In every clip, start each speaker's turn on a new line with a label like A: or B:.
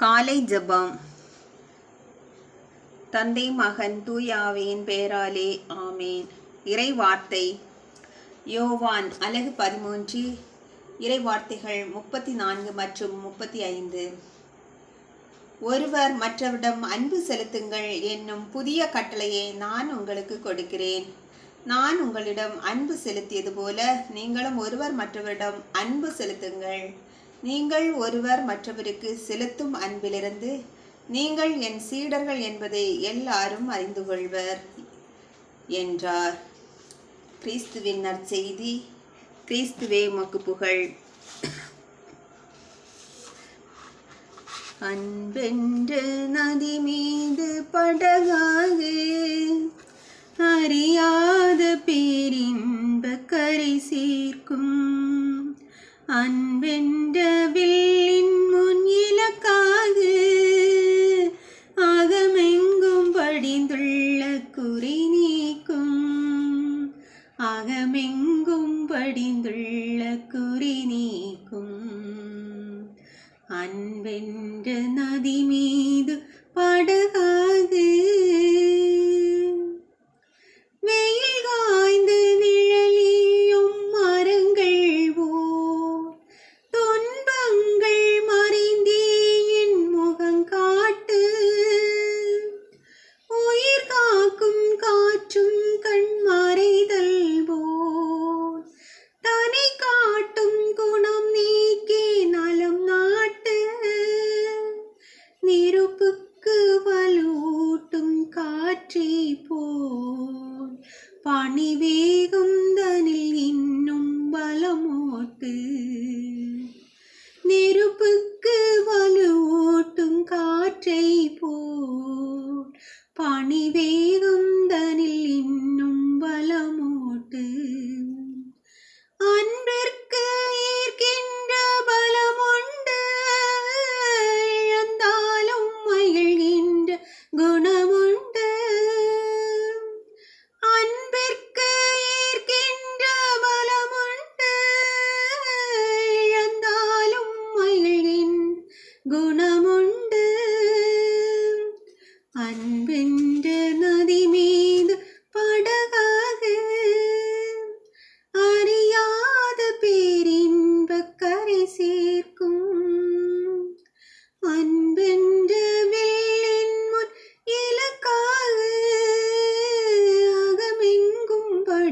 A: காலை ஜபாம். தந்தை மகன் தூயாவின் பெயராலே ஆமேன். இறை வார்த்தை யோவான் அழகு பதிமூன்று இறை வார்த்தைகள் முப்பத்தி நான்கு மற்றும் முப்பத்தி ஐந்து ஒருவர் மற்றவரிடம் அன்பு செலுத்துங்கள் என்னும் புதிய கட்டளையை நான் உங்களுக்கு கொடுக்கிறேன். நான் உங்களிடம் அன்பு செலுத்தியது போல நீங்களும் ஒருவர் மற்றவரிடம் அன்பு செலுத்துங்கள். நீங்கள் ஒருவர் மற்றவருக்கு செலுத்தும் அன்பிலிருந்து நீங்கள் என் சீடர்கள் என்பதை எல்லாரும் அறிந்து கொள்வர் என்றார். கிறிஸ்துவின் நற்செய்தி கிறிஸ்துவே மக்கு புகழ். அன்பென்று நதி மீது படகாக அறியாத பேரின்ப கரை சேர்க்கும். அன்பென்ற நீக்கும் அன்பென்று நதி மீது படுகா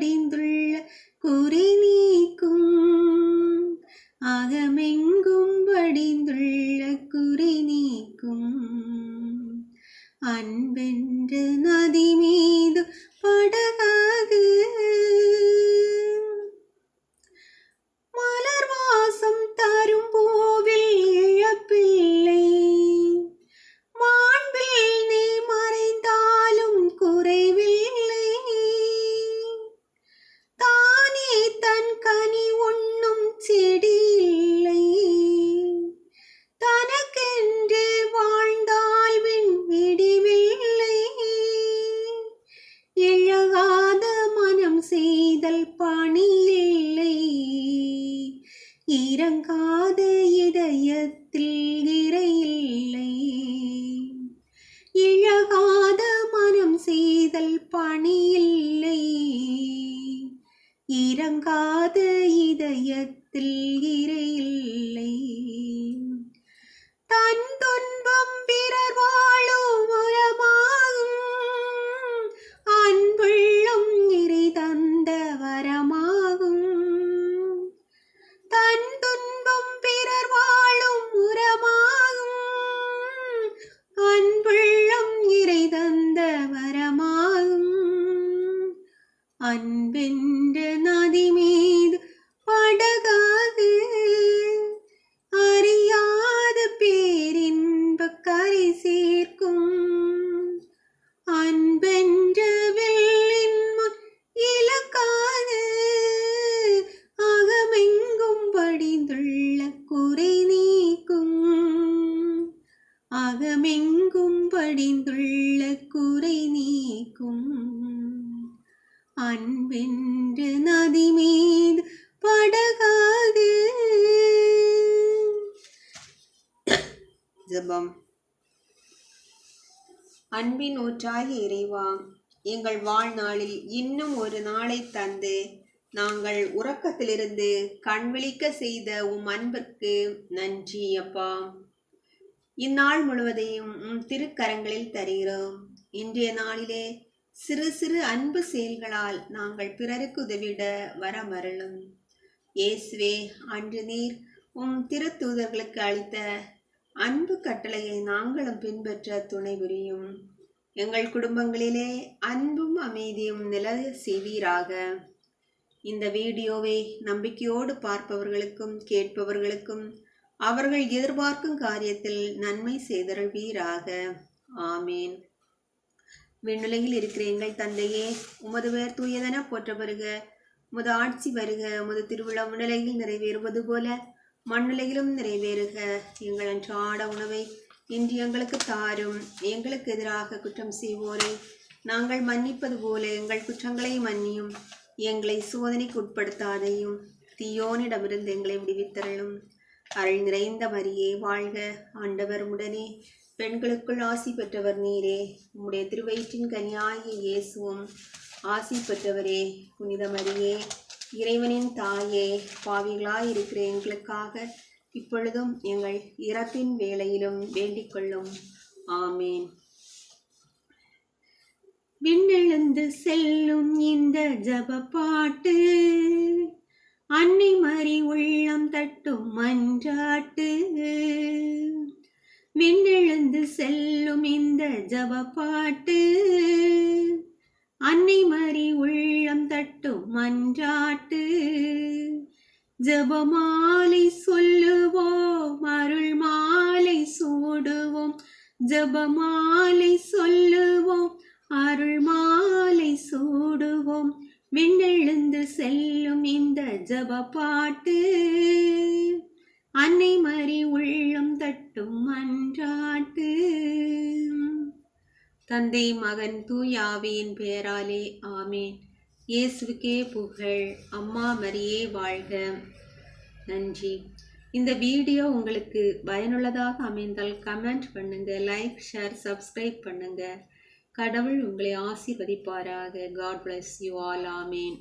A: அகமெங்கும் படிந்துள்ள குறி இதழ் பாணி இல்லை இறங்காத இதயத்தில் இறையில்லை. இழகாத மனம் செய்தல் பணியில்லை. இறங்காத இதயத்தில் இறையில்லை. தன் துன்பம் பிறர் வாழும் அன்பென்ற நதி மீது படகாது. அறியாத பேரின்ப கரை சேர்க்கும். அன்பென்ற வெள்ளின் இலக்காது. அகமெங்கும் படிந்துள்ள குறை நீக்கும். அகமெங்கும் படிந்துள்ள குறை நீக்கும். அன்பென்று நதி மீது படகாது. ஜெபம். அன்பின் ஊற்றாகி இறைவா எங்கள் வாழ்நாளில் இன்னும் ஒரு நாளை தந்து நாங்கள் உறக்கத்திலிருந்து கண்விழிக்க செய்த உம் அன்பிற்கு நன்றி அப்பா. இந்நாள் முழுவதையும் உம் திருக்கரங்களில் தருகிறோம். இன்றைய நாளிலே சிறு சிறு அன்பு செயல்களால் நாங்கள் பிறருக்கு உதவிட வரமருளும். இயேசுவே அன்று நீர் உம் திருத்தூதர்களுக்கு அளித்த அன்பு கட்டளையை நாங்களும் பின்பற்ற துணை புரியும். எங்கள் குடும்பங்களிலே அன்பும் அமைதியும் நிலவ செய்வீராக. இந்த வீடியோவை நம்பிக்கையோடு பார்ப்பவர்களுக்கும் கேட்பவர்களுக்கும் அவர்கள் எதிர்பார்க்கும் காரியத்தில் நன்மை செய்தருள்வீராக. ஆமேன். விண்ணுலகில் இருக்கிற எங்கள் தந்தையே. உமது பேர் தூயதென போற்ற வருக உமது ஆட்சி வருக. உமது திருவிழா முன்னிலையில் நிறைவேறுவது போல மண்ணுலகிலும் நிறைவேறுக. எங்கள் அன்றாட உணவை இன்று எங்களுக்கு தாரும். எங்களுக்கு எதிராக குற்றம் செய்வோரை. நாங்கள் மன்னிப்பது போல எங்கள் குற்றங்களை மன்னியும். எங்களை சோதனைக்கு உட்படுத்தாதையும் தீயோனிடமிருந்து எங்களை விடுவித்தரலும் அருள் நிறைந்த மரியே வாழ்க ஆண்டவர் உடனே. பெண்களுக்குள் ஆசி பெற்றவர் நீரே. உம்முடைய திருவயிற்றின் கனியாகிய இயேசுவும் ஆசி பெற்றவரே. புனித மரியே இறைவனின் தாயே பாவிகளாய் இருக்கிற எங்களுக்காக இப்பொழுதும் எங்கள் இறப்பின் வேளையிலும் வேண்டிக் கொள்ளும். ஆமேன். விண்ணெழுந்து செல்லும் இந்த ஜப பாட்டு. அன்னை மறி உள்ளம் தட்டும் மன்றாட்டு. விண்ணெழுந்து செல்லும் இந்த ஜப பாட்டு. அன்னை மறி உள்ளம் தட்டும் மன்றாட்டு. ஜபமாலை சொல்லுவோம் அருள் மாலை சூடுவோம். ஜபமாலை சொல்லுவோம் அருள் மாலை சூடுவோம். விண்ணெழுந்து செல்லும் இந்த ஜப பாட்டு அன்னை மறி உள்ளம் தட்டும் மன்றாட்டு தந்தை மகன் தூயாவியின் பெயராலே ஆமேன். இயேசுக்கே புகழ். அம்மா மரியே வாழ்க. நன்றி. இந்த வீடியோ உங்களுக்கு பயனுள்ளதாக அமைந்தால் கமெண்ட் பண்ணுங்கள் லைக் ஷேர் சப்ஸ்கிரைப் பண்ணுங்கள் கடவுள் உங்களை ஆசீர்வதிப்பாராக. God bless you all amen